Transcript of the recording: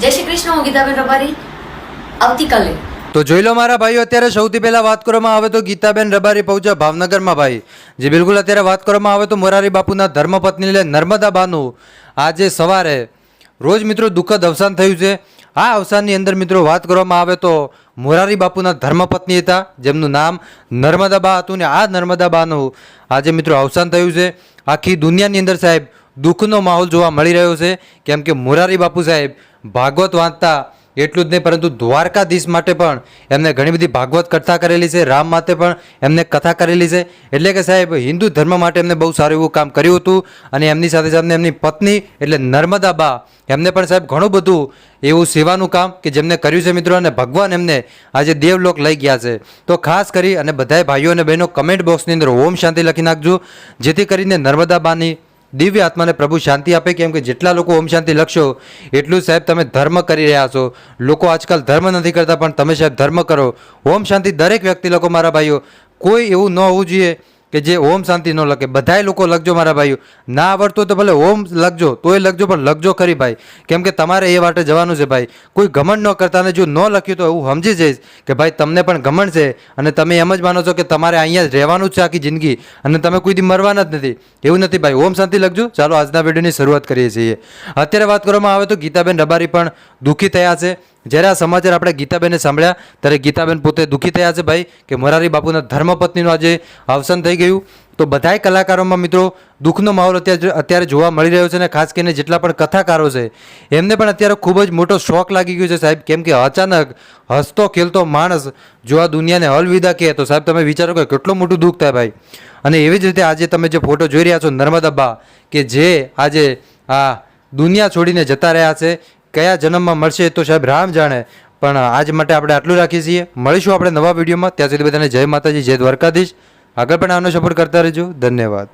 જય શ્રી કૃષ્ણ, હું ગીતાબેન રબારી. આવતીકાલે. તો જોઈ લો મારા ભાઈઓ, અત્યારે સૌથી પહેલા વાત કરવામાં આવે તો ગીતાબેન રબારી પહોંચ્યા ભાવનગરમાં ભાઈ. જે, બિલકુલ અત્યારે વાત કરવામાં આવે તો મોરારી બાપુના ધર્મપત્ની લે નર્મદા બાનું આજે સવારે રોજ મિત્રો દુઃખદ અવસાન થયું છે. આ અવસાનની અંદર મિત્રો વાત કરવામાં આવે તો મોરારી બાપુના ધર્મપત્ની હતા, જેમનું નામ નર્મદા બા હતું ને આ નર્મદા બાનું આજે મિત્રો અવસાન થયું છે. આખી દુનિયાની અંદર સાહેબ દુઃખનો માહોલ જોવા મળી રહ્યો છે. કેમ કે મોરારી બાપુ સાહેબ ભાગવત વાંચતા એટલું જ નહીં, પરંતુ દ્વારકાધીશ માટે પણ એમને ઘણી બધી ભાગવત કથા કરેલી છે, રામ માટે પણ એમને કથા કરેલી છે. એટલે કે સાહેબ, હિન્દુ ધર્મ માટે એમને બહુ સારું એવું કામ કર્યું હતું અને એમની સાથે સાથે એમની પત્ની એટલે નર્મદા બા, એમને પણ સાહેબ ઘણું બધું એવું સેવાનું કામ કે જેમને કર્યું છે મિત્રો, અને ભગવાન એમને આજે દેવલોક લઈ ગયા છે. તો ખાસ કરી અને બધાય ભાઈઓ અને બહેનો કમેન્ટ બોક્સની અંદર ઓમ શાંતિ લખી નાખજો. જેથી કરીને નર્મદા બાની દિવ્ય આત્માને પ્રભુ શાંતિ આપે કેમ કે જેટલા લોકો ઓમ શાંતિ લખશો, એટલું સાહેબ તમે ધર્મ કરી રહ્યા છો. લોકો આજકાલ ધર્મ નથી કરતા, પણ તમે સાહેબ ધર્મ કરો. ઓમ શાંતિ દરેક વ્યક્તિ લોકો, મારા ભાઈઓ, કોઈ એવું ન હોવું જોઈએ. કે જે ઓમ શાંતિ ન લખે. બધાય લોકો લખજો મારા ભાઈઓ. ના આવડતું તો ભલે ઓમ લખજો, તોય લખજો, પણ લખજો ખરી ભાઈ. કેમ કે તમારે એ વાટે જવાનું છે ભાઈ. કોઈ ઘમંડ ન કરતા અને જો ન લખ્યું તો એવું સમજી જઈશ કે ભાઈ તમને પણ ઘમંડ છે. અને તમે એમ જ માનો છો કે તમારે અહીંયા જ રહેવાનું છે આખી જિંદગી. અને તમે કોઈ દી મરવાના જ નથી. એવું નથી ભાઈ. ઓમ શાંતિ લખજો. ચાલો આજના વિડીયોની શરૂઆત કરીએ છીએ. અત્યારે વાત કરવામાં આવે તો ગીતાબેન રબારી પણ દુઃખી થયા છે. જ્યારે આ સમાચાર આપણે ગીતાબેને સાંભળ્યા, ત્યારે ગીતાબેન પોતે દુઃખી થયા છે ભાઈ કે મોરારી બાપુના ધર્મપત્નીનું આજે અવસાન થઈ ગયું. તો બધાય કલાકારોમાં મિત્રો, દુઃખનો માહોલ અત્યારે અત્યારે જોવા મળી રહ્યો છે અને ખાસ કરીને જેટલા પણ કથાકારો છે, એમને પણ અત્યારે ખૂબ જ મોટો શોખ લાગી ગયો છે સાહેબ. કેમ કે અચાનક હસતો ખેલતો માણસ જો આ દુનિયાને અલવિદા કહે, તો સાહેબ તમે વિચારો કે કેટલું મોટું દુઃખ થાય ભાઈ. અને એવી જ રીતે આજે તમે જે ફોટો જોઈ રહ્યા છો નર્મદા બા, કે જે આજે આ દુનિયા છોડીને જતા રહ્યા છે કયા જન્મમાં મળશે તો સાહેબ રામ જાણે. પણ આજ માટે આપણે આટલું રાખીએ છીએ. મળીશું આપણે નવા વિડીયોમાં. ત્યાં સુધી બધાને જય માતાજી, જય દ્વારકાધીશ. આગળ પણ આનો સપોર્ટ કરતા રહેજો. ધન્યવાદ.